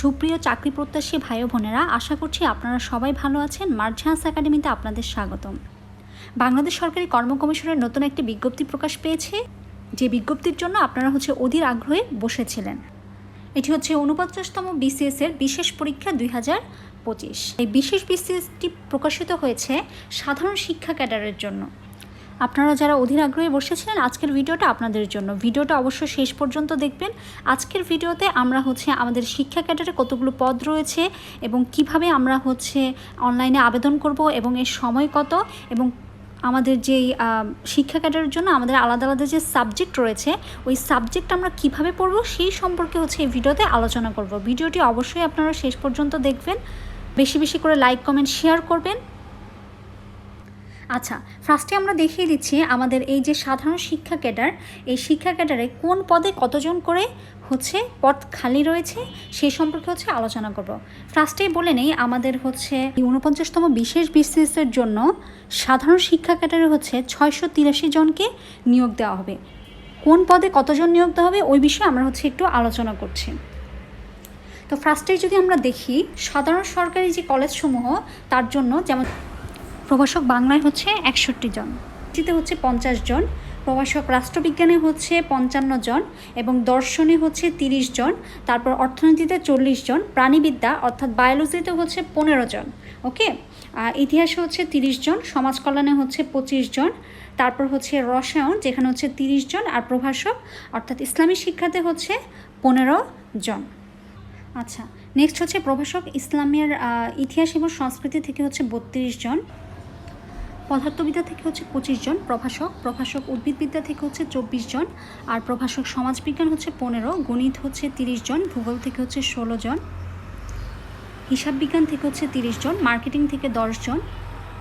সুপ্রিয় চাকরি প্রত্যাশী ভাই বোনেরা, আশা করছি আপনারা সবাই ভালো আছেন। মার্ঝান্স একাডেমিতে আপনাদের স্বাগতম। বাংলাদেশ সরকারি কর্ম কমিশনের নতুন একটি বিজ্ঞপ্তি প্রকাশ পেয়েছে। যে বিজ্ঞপ্তির জন্য আপনারা হচ্ছে অধীর আগ্রহে বসেছিলেন। এটি হচ্ছে উনপঞ্চাশতম বিসিএস এর বিশেষ পরীক্ষা দুই হাজার পঁচিশ। এই বিশেষ বিসিএসটি প্রকাশিত হয়েছে সাধারণ শিক্ষা ক্যাডারের জন্য। আপনারা যারা অধীর আগ্রহে বসেছিলেন আজকের ভিডিওটা আপনাদের জন্য। ভিডিওটা অবশ্যই শেষ পর্যন্ত দেখবেন। আজকের ভিডিওতে আমরা হচ্ছে আমাদের শিক্ষা ক্যাডারে কতগুলো পদ রয়েছে এবং কীভাবে আমরা হচ্ছে অনলাইনে আবেদন করব এবং এর সময় কত এবং আমাদের যেই শিক্ষা ক্যাডারের জন্য আমাদের আলাদা আলাদা যে সাবজেক্ট রয়েছে, ওই সাবজেক্ট আমরা কীভাবে পড়ব সেই সম্পর্কে হচ্ছে এই ভিডিওতে আলোচনা করব। ভিডিওটি অবশ্যই আপনারা শেষ পর্যন্ত দেখবেন। বেশি বেশি করে লাইক, কমেন্ট, শেয়ার করবেন। আচ্ছা ফার্স্টে আমরা দেখিয়ে দিচ্ছি আমাদের এই যে সাধারণ শিক্ষা ক্যাডার, এই শিক্ষা ক্যাডারে কোন পদে কতজন করে হচ্ছে পদ খালি রয়েছে সেই সম্পর্কে হচ্ছে আলোচনা করব। ফার্স্টেই বলে নেই আমাদের হচ্ছে এই উনপঞ্চাশতম বিশেষ বিসিএসের জন্য সাধারণ শিক্ষা ক্যাডারে হচ্ছে ছয়শো তিরাশি জনকে নিয়োগ দেওয়া হবে। কোন পদে কতজন নিয়োগ দেওয়া হবে ওই বিষয়ে আমরা হচ্ছে একটু আলোচনা করছি। তো ফার্স্টেই যদি আমরা দেখি, সাধারণ সরকারি যে কলেজসমূহ, তার জন্য যেমন প্রভাষক বাংলায় হচ্ছে একষট্টি জন। ইংরেজিতে হচ্ছে পঞ্চাশ জন, প্রভাষক রাষ্ট্রবিজ্ঞানে হচ্ছে পঞ্চান্ন জন এবং দর্শনে হচ্ছে তিরিশ জন, তারপর অর্থনীতিতে চল্লিশ জন, প্রাণীবিদ্যা অর্থাৎ বায়োলজিতে হচ্ছে পনেরো জন, ওকে? ইতিহাসে হচ্ছে তিরিশ জন, সমাজকল্যাণে হচ্ছে পঁচিশ জন, তারপর হচ্ছে রসায়ন যেখানে হচ্ছে তিরিশ জন আর প্রভাষক অর্থাৎ ইসলামী শিক্ষাতে হচ্ছে পনেরো জন। আচ্ছা নেক্সট হচ্ছে প্রভাষক ইসলামের ইতিহাস এবং সংস্কৃতি থেকে হচ্ছে বত্রিশ জন। পদার্থবিদ্যা থেকে হচ্ছে পঁচিশ জন, প্রভাষক প্রভাষক উদ্ভিদবিদ্যা থেকে হচ্ছে চব্বিশ জন, আর প্রভাষক সমাজবিজ্ঞান হচ্ছে পনেরো, গণিত হচ্ছে তিরিশ জন, ভূগোল থেকে হচ্ছে ষোলো জন হিসাব বিজ্ঞান থেকে হচ্ছে তিরিশ জন, মার্কেটিং থেকে দশ জন,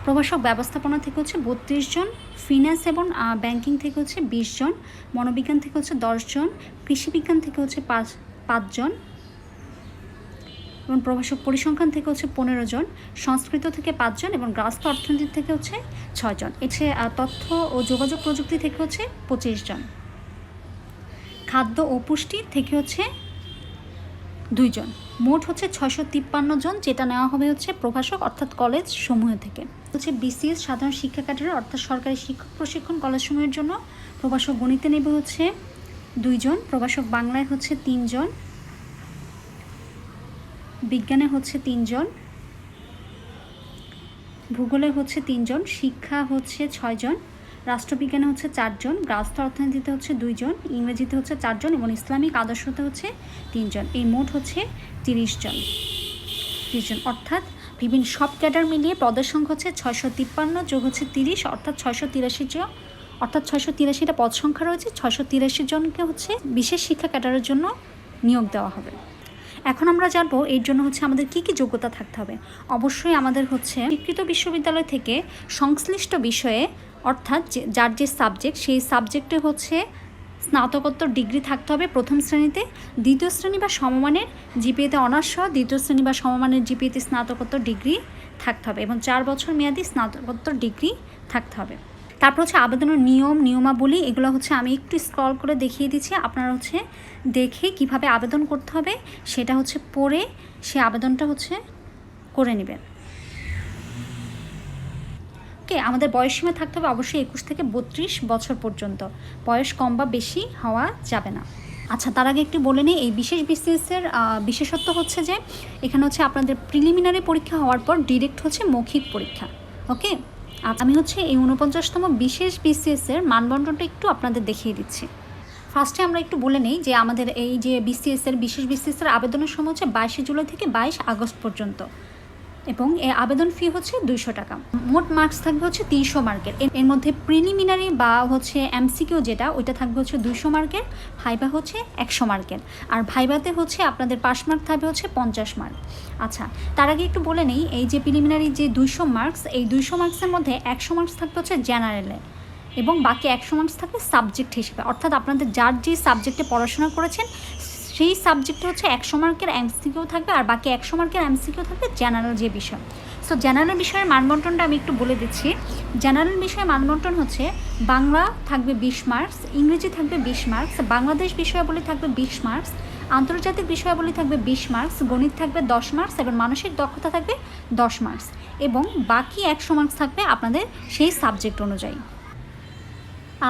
প্রভাষক ব্যবস্থাপনা থেকে হচ্ছে বত্রিশ জন, ফিন্যান্স এবং ব্যাংকিং থেকে হচ্ছে বিশ জন, মনোবিজ্ঞান থেকে হচ্ছে দশ জন, কৃষিবিজ্ঞান থেকে হচ্ছে পাঁচ পাঁচজন এবং প্রভাষক পরিসংখ্যান থেকে হচ্ছে পনেরো জন, সংস্কৃত থেকে পাঁচজন এবং গ্রাস্ত অর্থনীতি থেকে হচ্ছে ছয়জন এছে তথ্য ও যোগাযোগ প্রযুক্তি থেকে হচ্ছে পঁচিশ জন। খাদ্য ও পুষ্টি থেকে হচ্ছে দুইজন মোট হচ্ছে ছয়শো তিপ্পান্ন জন, যেটা নেওয়া হবে হচ্ছে প্রভাষক অর্থাৎ কলেজ সমূহ থেকে। হচ্ছে বিসিএস সাধারণ শিক্ষা ক্যাডারে অর্থাৎ সরকারি শিক্ষক প্রশিক্ষণ কলেজসমূহের জন্য প্রভাষক গণিতে নেবে হচ্ছে দুইজন প্রভাষক বাংলায় হচ্ছে তিনজন বিজ্ঞানে হচ্ছে তিনজন, ভূগোলে হচ্ছে তিনজন, শিক্ষা হচ্ছে ছয়জন, রাষ্ট্রবিজ্ঞানে হচ্ছে চারজন গ্রাস্ত অর্থনীতিতে হচ্ছে দুইজন, ইংরেজিতে হচ্ছে চারজন এবং ইসলামিক আদর্শতে হচ্ছে তিনজন। এই মোট হচ্ছে তিরিশ জন তিরিশ জন অর্থাৎ বিভিন্ন সব ক্যাডার মিলিয়ে পদের সংখ্যা হচ্ছে ছয়শো তিপ্পান্ন যোগ হচ্ছে তিরিশ, অর্থাৎ ছয়শো তিরাশি জন। অর্থাৎ ছয়শো তিরাশিটা পদ সংখ্যা রয়েছে, ছয়শো তিরাশি জনকে হচ্ছে বিশেষ শিক্ষা ক্যাডারের জন্য নিয়োগ দেওয়া হবে। এখন আমরা জানব এর জন্য হচ্ছে আমাদের কি কি যোগ্যতা থাকতে হবে। অবশ্যই আমাদের হচ্ছে স্বীকৃত বিশ্ববিদ্যালয় থেকে সংশ্লিষ্ট বিষয়ে, অর্থাৎ যার যে সাবজেক্ট, সেই সাবজেক্টে হচ্ছে স্নাতকোত্তর ডিগ্রি থাকতে হবে প্রথম শ্রেণীতে। দ্বিতীয় শ্রেণি বা সমমানের জিপিএতে অনার্স সহ দ্বিতীয় শ্রেণি বা সমমানের জিপিএতে স্নাতকোত্তর ডিগ্রি থাকতে হবে এবং চার বছর মেয়াদি স্নাতকোত্তর ডিগ্রি থাকতে হবে। তারপর হচ্ছে আবেদনের নিয়ম, নিয়মাবলী, এগুলো হচ্ছে আমি একটু স্ক্রল করে দেখিয়ে দিচ্ছি। আপনারা হচ্ছে দেখে কীভাবে আবেদন করতে হবে, সেটা হচ্ছে পড়ে সে আবেদনটা হচ্ছে করে নেবেন। ওকে আমাদের বয়সসীমা থাকতে হবে অবশ্যই একুশ থেকে বত্রিশ বছর পর্যন্ত। বয়স কম বা বেশি হওয়া যাবে না। আচ্ছা তার আগে একটু বলে নিই, এই বিশেষ বিসিএসের বিশেষত্ব হচ্ছে যে, এখানে হচ্ছে আপনাদের প্রিলিমিনারি পরীক্ষা হওয়ার পর ডিরেক্ট হচ্ছে মৌখিক পরীক্ষা। ওকে আমি হচ্ছে এই উনপঞ্চাশতম বিশেষ বিসিএসের মানদণ্ডটা একটু আপনাদের দেখিয়ে দিচ্ছি। ফার্স্টে আমরা একটু বলে নিই যে আমাদের এই যে বিসিএস এর বিশেষ বিসিএস এর আবেদনের সময় হচ্ছে বাইশে জুলাই থেকে বাইশ আগস্ট পর্যন্ত। এবং এই আবেদন ফি হচ্ছে দুইশো টাকা। মোট মার্কস থাকবে হচ্ছে তিনশো মার্কের এর- এর মধ্যে প্রিলিমিনারি বা হচ্ছে এমসিকিউ যেটা, ওইটা থাকবে হচ্ছে দুইশো মার্কের ভাইবা হচ্ছে একশো মার্কের আর ভাইবাতে হচ্ছে আপনাদের পাস মার্ক থাকবে হচ্ছে পঞ্চাশ মার্ক আচ্ছা তার আগে একটু বলে নেই, এই যে প্রিলিমিনারি যে দুইশো মার্কস এই দুইশো মার্কসের মধ্যে একশো মার্কস থাকবে হচ্ছে জেনারেলে এবং বাকি একশো মার্কস থাকবে সাবজেক্ট হিসেবে। অর্থাৎ আপনাদের যার যে সাবজেক্টে পড়াশোনা করেছেন সেই সাবজেক্টে হচ্ছে একশো মার্কের এমসিকিউ থাকবে আর বাকি একশো মার্কের এমসিকিউ থাকবে জেনারেল যে বিষয়। সো জেনারেল বিষয়ের মানবন্টনটা আমি একটু বলে দিচ্ছি। জেনারেল বিষয়ে মানবন্টন হচ্ছে বাংলা থাকবে বিশ মার্কস ইংরেজি থাকবে বিশ মার্কস বাংলাদেশ বিষয়াবলী থাকবে বিশ মার্কস আন্তর্জাতিক বিষয়াবলী থাকবে বিশ মার্কস গণিত থাকবে দশ মার্কস এবং মানসিক দক্ষতা থাকবে দশ মার্কস এবং বাকি একশো মার্কস থাকবে আপনাদের সেই সাবজেক্ট অনুযায়ী।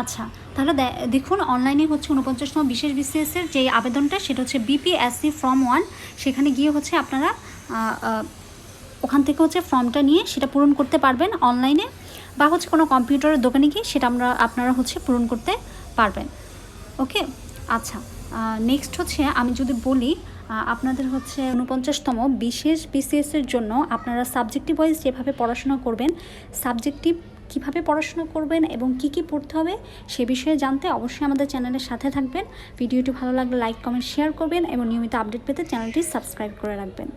আচ্ছা তাহলে দেখুন অনলাইনে হচ্ছে উনপঞ্চাশতম বিশেষ বিসিএসের যে আবেদনটা, সেটা হচ্ছে বিপিএসসি ফর্ম ওয়ান সেখানে গিয়ে হচ্ছে আপনারা ওখান থেকে হচ্ছে ফর্মটা নিয়ে সেটা পূরণ করতে পারবেন অনলাইনে বা হচ্ছে কোনো কম্পিউটারের দোকানে গিয়ে সেটা আমরা, আপনারা হচ্ছে পূরণ করতে পারবেন। ওকে আচ্ছা নেক্সট হচ্ছে আমি যদি বলি আপনাদের হচ্ছে উনপঞ্চাশতম বিশেষ বিসিএসের জন্য আপনারা সাবজেক্টিভ ওয়াইজ যেভাবে পড়াশোনা করবেন সাবজেক্টিভ কীভাবে পড়াশোনা করবেন এবং কি কি পড়তে হবে সে বিষয়ে জানতে অবশ্যই আমাদের চ্যানেলের সাথে থাকবেন। ভিডিওটি ভালো লাগলে লাইক কমেন্ট শেয়ার করবেন এবং নিয়মিত আপডেট পেতে চ্যানেলটি সাবস্ক্রাইব করে রাখবেন।